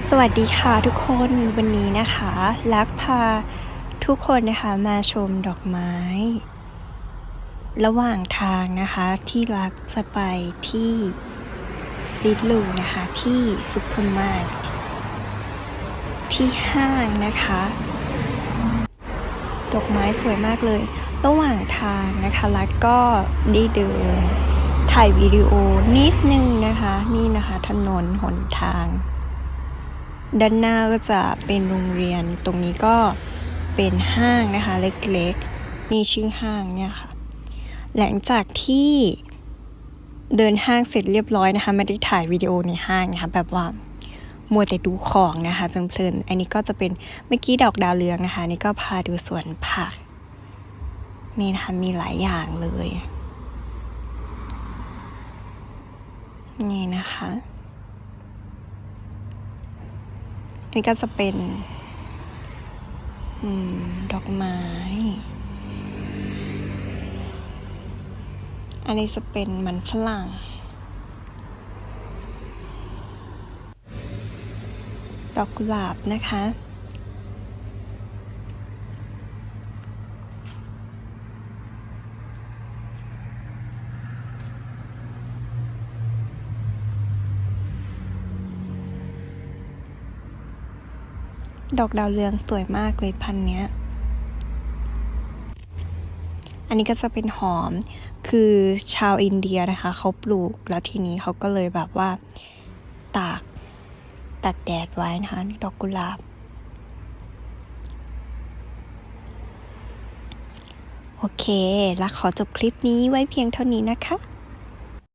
สวัสดีค่ะทุกคนวันนี้นะคะ ลักพาทุกคนนะคะมาชมดอกไม้ ระหว่างทางนะคะที่รักจะไปที่ลิดลูนะคะที่ซุปเปอร์มาร์เก็ตที่ห้างนะคะ ดอกไม้สวยมากเลย ระหว่างทางนะคะลักก็ได้เดินถ่ายวิดีโอนิดนึงนะคะ นี่นะคะถนนหนทาง ด้านหน้าก็จะเป็นโรงเรียน ตรงนี้ก็เป็นห้างนะคะเล็กๆ นี่ชื่อห้างเนี่ยค่ะ หลังจากที่เดินห้างเสร็จเรียบร้อยนะคะไม่ได้ถ่ายวิดีโอในห้างนะคะแบบว่ามัวแต่ดูของนะคะจนเพลิน อันนี้ก็จะเป็นเมื่อกี้ดอกดาวเรืองนะคะ นี่ก็พาดูสวนผัก นี่นะคะมีหลายอย่างเลย นี่นะคะ อั นนี้ก็จะเป็นอดอกไม้ อันนี้จะเป็นมันฝรั่ง ดอกกุหลาบนะคะ ดอกดาวเรืองสวยมากเลยพันเนี้ย อันนี้ก็จะเป็นหอม คือชาวอินเดียนะคะ เขาปลูกแล้วทีนี้เขาก็เลยแบบว่า ตากตากแดดไว้นะคะ ดอกกุหลาบ โอเค แล้วขอจบคลิปนี้ไว้เพียงเท่านี้นะคะ